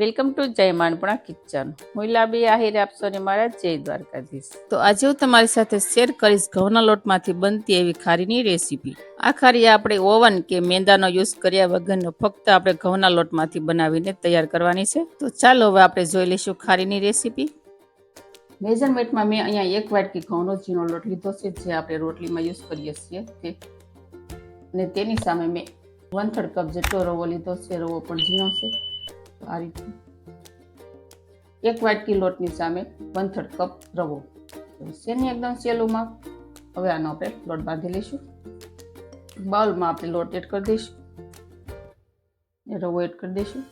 Welcome to જય માનપણા kitchen. હું લાબી આહિર આપશો ને મારા જય દ્વારકાધીશ. તો આજે હું તમારી સાથે શેર કરીશ ઘઉંના લોટમાંથી બનતી એવી ખારીની રેસીપી. આ ખારી આપણે ઓવન કે મેંદાનો યુઝ કર્યા વગરનો ફક્ત આપણે ઘઉંના લોટમાંથી બનાવીને તૈયાર કરવાની છે. તો ચાલો હવે આપણે જોઈ લઈશું ખારીની રેસીપી. મેઝરમેન્ટમાં મેં અહીંયા એક વાટકી ઘઉંનો ઝીણો લોટ લીધો છે, જે આપણે રોટલીમાં યુઝ કરીએ છીએ તે અને તેની સામે મેં વન થર્ડ કપ જેટલો રવો લીધો છે, રવો પણ ઝીણો છે. આ રીતે. એક વાટકી લોટની સામે વન થર્ડ કપ રવો. શેની એકદમ સહેલું માપ હવે આનો આપણે લોટ બાંધી લઈશું. બાઉલમાં આપણે લોટ એડ કરી દઈશું. રવો એડ કરી દઈશું.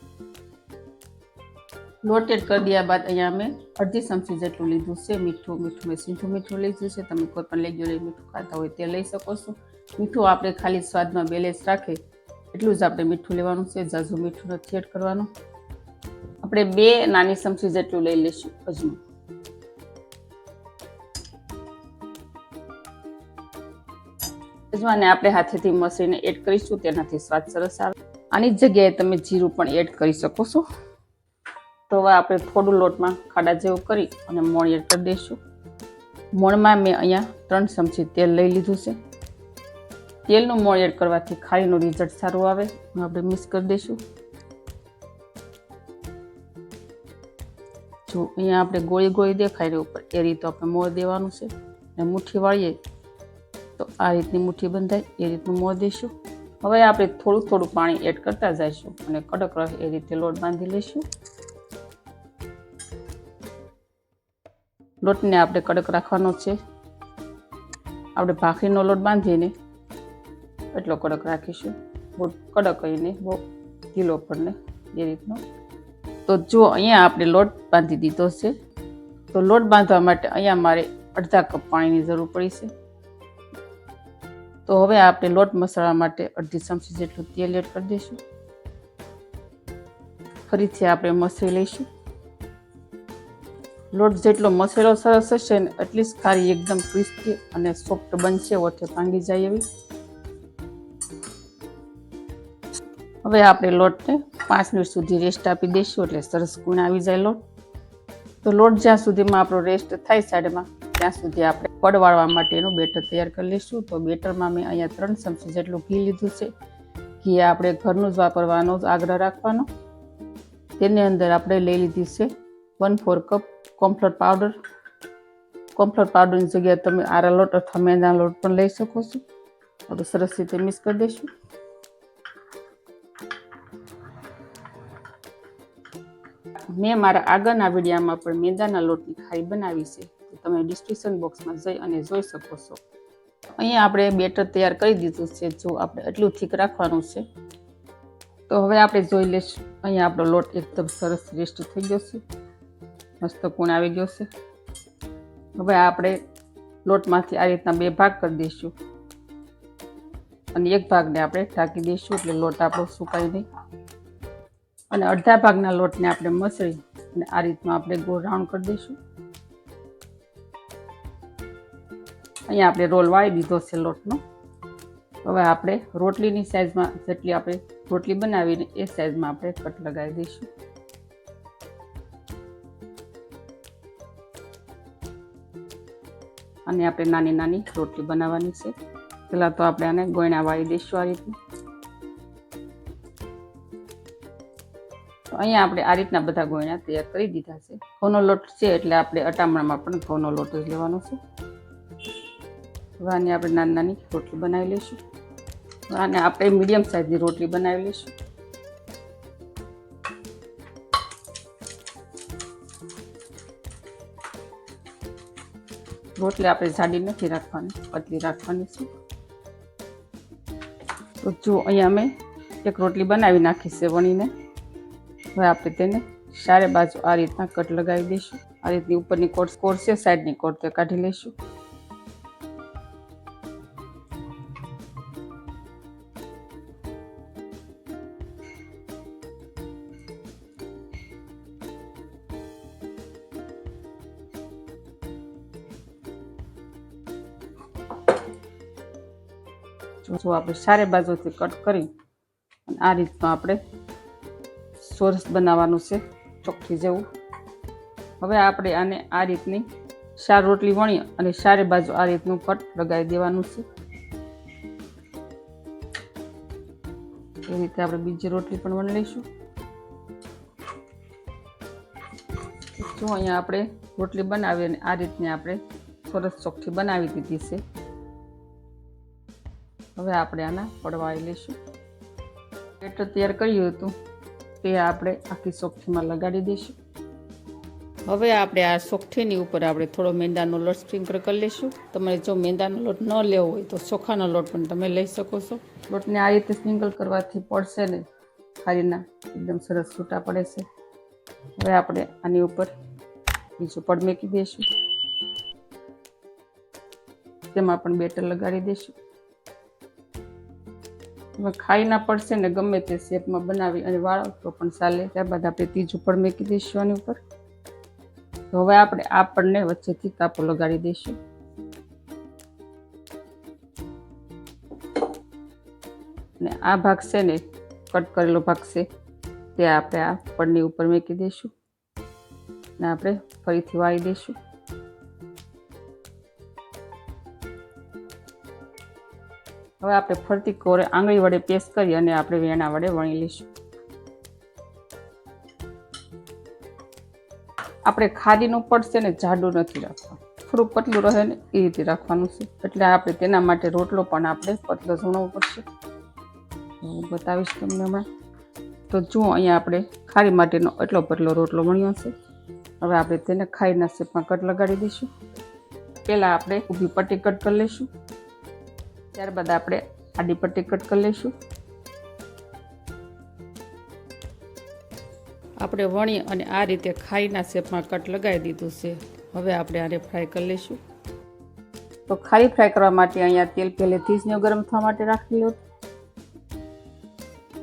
લોટ એડ કરી દયા બાદ અહીંયા અમે અડધી ચમચી જેટલું લીધું છે. મીઠું મીઠું મેં સીધું મીઠું લીધું છે. તમે કોઈ પણ લેગ્યુલર મીઠું ખાતા હોય તે લઈ શકો છો. મીઠું આપણે ખાલી સ્વાદમાં બેલેન્સ રાખે એટલું જ આપણે મીઠું લેવાનું છે. ઝાઝું મીઠું નથી એડ કરવાનું. આપણે બે નાની ચમચી જેટલું લઈ લઈશું અજમો. અજમાને આપણે હાથેથી મસળીને એડ કરીશું, તેનાથી સ્વાદ સરસ આવે. આની જગ્યાએ તમે જીરું પણ એડ કરી શકો છો. તો હવે આપણે થોડું લોટમાં ખાડા જેવું કરી અને મોણ એડ કરી દઈશું. મોણમાં મેં અહીંયા ત્રણ ચમચી તેલ લઈ લીધું છે. તેલનું મોણ એડ કરવાથી ખારીનું રિઝલ્ટ સારું આવે. આપણે મિક્સ કરી દઈશું. જો અહીંયા આપણે ગોળી ગોળી દેખાય ને ઉપર એ રીતે આપણે મોં દેવાનું છે. અને મુઠ્ઠી વાળીએ, તો આ રીતની મુઠ્ઠી બંધાય, એ રીતનું મોં દઈશું હવે આપણે થોડું થોડું પાણી એડ કરતા જઈશું અને કડક રહે એ રીતે લોટ બાંધી લઈશું. લોટને આપણે કડક રાખવાનો છે. આપણે ભાખરીનો લોટ બાંધીને એટલો કડક રાખીશું. બહુ કડક કહીને બહુ ઢીલો પણ એ રીતનો. તો જો અહીંયા આપણે લોટ બાંધી દીધો છે, તો લોટ બાંધવા માટે અહીંયા મારે અડધા કપ પાણીની જરૂર પડી છે. તો હવે આપણે લોટ મસાલા માટે અડધી ચમચી જેટલું તેલ એડ કરી દઈશું. ફરીથી આપણે મસળી લઈશું. લોટ જેટલો મસેલો સરસ હશે ને, એટલી જ ખારી એકદમ ક્રિસ્પી અને સોફ્ટ બનશે ઓઠે ભાંગી જાય એવી. હવે આપણે લોટને પાંચ મિનિટ સુધી રેસ્ટ આપી દઈશું એટલે સરસ ગુણ આવી જાય લોટ. તો લોટ જ્યાં સુધીમાં આપણો રેસ્ટ થાય સાઈડમાં, ત્યાં સુધી આપણે પડવાળવા માટેનું બેટર તૈયાર કરી લઈશું. તો બેટરમાં મેં અહીંયા ત્રણ ચમચી જેટલું ઘી લીધું છે. ઘી આપણે ઘરનું જ વાપરવાનો, જ આગ્રહ રાખવાનો. તેની અંદર આપણે લઈ લીધી છે one four cup cornflour powder cornflour પાવડરની જગ્યાએ તમે આરા લોટ અથવા મેંદાનો લોટ પણ લઈ શકો છો. આપણે સરસ રીતે મિક્સ કરી દઈશું. મેં મારા આગળના વિડીયામાં પણ મેંદાના લોટની ખારી બનાવી છે. તમે ડિસ્ક્રિપ્શન બોક્સમાં જઈ અને જોઈ શકો છો. અહીંયા આપણે બેટર તૈયાર કરી દીધું છે. જો આપણે એટલું થીક રાખવાનું છે. તો હવે આપણે જોઈ લઈશું. અહીંયા આપણો લોટ એકદમ સરસ રેસ્ટ થઈ ગયો છે. મસ્ત કુણ આવી ગયો છે. હવે આપણે લોટમાંથી આ રીતના બે ભાગ કરી દઈશું. અને એક ભાગને આપણે ઢાંકી દઈશું એટલે લોટ આપણો સુકાય નહીં અને અડધા ભાગના લોટને આપણે મસળી અને આ રીતમાં આપણે ગોળ રાઉન્ડ કરી દઈશું. અહીંયા આપણે રોલ વાળી દીધો છે લોટનો. હવે આપણે રોટલીની સાઇઝમાં જેટલી આપણે રોટલી બનાવીને એ સાઇઝમાં આપણે કટ લગાવી દઈશું. અને આપણે નાની નાની રોટલી બનાવવાની છે. પહેલાં તો આપણે આને ગોયણા વાળી દઈશું આ રીતનું તો અહીંયા આપણે આ રીતના બધા ગોયણા તૈયાર કરી દીધા છે. ઘઉંનો લોટ છે એટલે આપણે અટામણામાં પણ ઘઉંનો લોટ જ લેવાનો છે. હવે આને આપણે નાની નાની રોટલી બનાવી લઈશું. અને આપણે મીડિયમ સાઇઝની રોટલી બનાવી લઈશું. રોટલી આપણે જાડી નથી રાખવાની, પતલી રાખવાની છે. તો જો અહીંયા મેં એક રોટલી બનાવી નાખી વણીને. હવે આપણે તેને ચારે બાજુ આ રીતના કટ લગાવી દઈશું. આ રીતની ઉપરની કોટ કોટ છે સાઈડની કોટ તે કાઢી લઈશું. જો આપણે ચારે બાજુથી કટ કરી આ રીતનો આપણે સોરસ બનાવવાનું છે, ચોખ્ખી જેવું. હવે આપણે આને આ રીતની ચાર રોટલી વણી અને ચારે બાજુ આ રીતનું કટ લગાવી દેવાનું છે. એ રીતે આપણે બીજી રોટલી પણ વણી લઈશું. જો અહીંયા આપણે રોટલી બનાવી અને આ રીતની આપણે સરસ ચોખ્ખી બનાવી દીધી છે. હવે આપણે આના પડવાઈ લઈશું. બેટર તૈયાર કર્યું હતું. તે આપણે આખી સોખઠીમાં લગાડી દઈશું. હવે આપણે આ સોખઠીની ઉપર આપણે થોડો મેંદાનો લોટ સ્પ્રિંકલ કરી લઈશું. તમારે જો મેંદાનો લોટ ન લેવો હોય તો ચોખાનો લોટ પણ તમે લઈ શકો છો. લોટને આ રીતે સ્પ્રિંકલ કરવાથી પડશે ને ખારીના એકદમ સરસ છૂટા પડે છે. હવે આપણે આની ઉપર બીજું પડ મેકી દઈશું. તેમાં પણ બેટર લગાડી દઈશું. તમે ખાઈ ના પડશે ને ગમે તે શેપમાં બનાવી અને વાળો, તો પણ ચાલે. ત્યારબાદ આપણે ત્રીજું પણ મેકી દઈશું આની ઉપર. તો હવે આપણે આ પડને વચ્ચેથી કાપો લગાડી દઈશું. અને આ ભાગ છે ને, કટ કરેલો ભાગ છે, તે આપણે આ પડની ઉપર મેકી દઈશું. ને આપણે ફરીથી વાળી દઈશું. હવે આપણે ફરતી કોરે આંગળી વડે પેસ્ટ કરી અને આપણે વેણા વડે વણી લઈશું. આપણે ખારીનું પડશે ને જાડું નથી રાખવાનું. થોડું પતલું રહે ને એ રીતે રાખવાનું છે. એટલે આપણે તેના માટે રોટલો પણ આપણે પતલો વણવો પડશે. હું બતાવીશ તમને હમણાં. તો જુઓ અહીંયા આપણે ખારી માટેનો એટલો પતલો રોટલો વણ્યો છે. હવે આપણે તેને ખારીના શેપમાં કટ લગાડી દઈશું. પહેલાં આપણે ઊભી પટ્ટી કટ કરી લઈશું. ત્યારબાદ આપણે આડી પટ્ટી કટ કરી લઈશું. આપણે વણી અને આ રીતે ખારીના શેપમાં કટ લગાવી દીધું છે. હવે આપણે આને ફ્રાય કરી લઈશું. તો ખારી ફ્રાય કરવા માટે અહીંયા તેલ પહેલેથી જ ગરમ થવા માટે રાખી લો.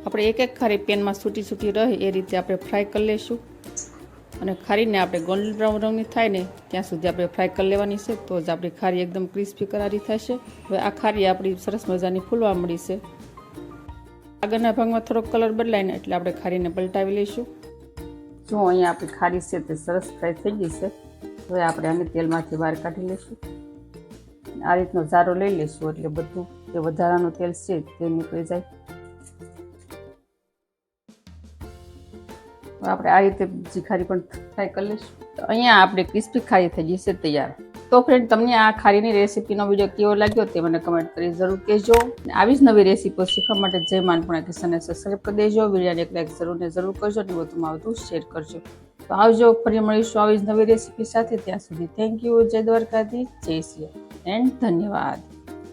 આપણે એક એક ખારી પેનમાં સૂટી સૂટી રહે એ રીતે આપણે ફ્રાય કરી લઈશું. અને ખારીને આપણે ગોલ્ડન બ્રાઉન રંગની થાય ને, ત્યાં સુધી આપણે ફ્રાય કરી લેવાની છે, તો જ આપણી ખારી એકદમ ક્રિસ્પી કરારી થશે. હવે આ ખારી આપણી સરસ મજાની ફૂલવા મળી છે. આગળના ભાગમાં થોડોક કલર બદલાય ને, એટલે આપણે ખારીને પલટાવી લઈશું. જો અહીંયા આપણી ખારી છે તે સરસ ફ્રાય થઈ ગઈ છે. હવે આપણે આને તેલમાંથી બહાર કાઢી લઈશું. આ રીતનો ઝારો લઈ લઈશું, એટલે બધું, જે વધારાનું તેલ છે, તે નીકળી જાય. આપણે આ રીતે બીજી પણ ફ્રાય કરી લઈશું. તો અહીંયા આપણે ક્રિસ્પી ખારી થઈ જશે તૈયાર. તો ફ્રેન્ડ તમને આ ખારીની રેસીપીનો વીડિયો કેવો લાગ્યો તે મને કમેન્ટ કરી જરૂર કહેજો. અને આવી જ નવી રેસીપીઓ શીખવા માટે જય માનપુણા કિશનને સબસ્ક્રાઈબ કરી દેજો. વિડીયોને એક લાઈક જરૂર ને જરૂર કરજો અને વધુમાં વધુ શેર કરજો. તો આવજો, ફરી મળીશું આવી જ નવી રેસીપી સાથે. ત્યાં સુધી થેન્ક યુ જય દ્વારકાધી જય શ્રી એન્ડ ધન્યવાદ.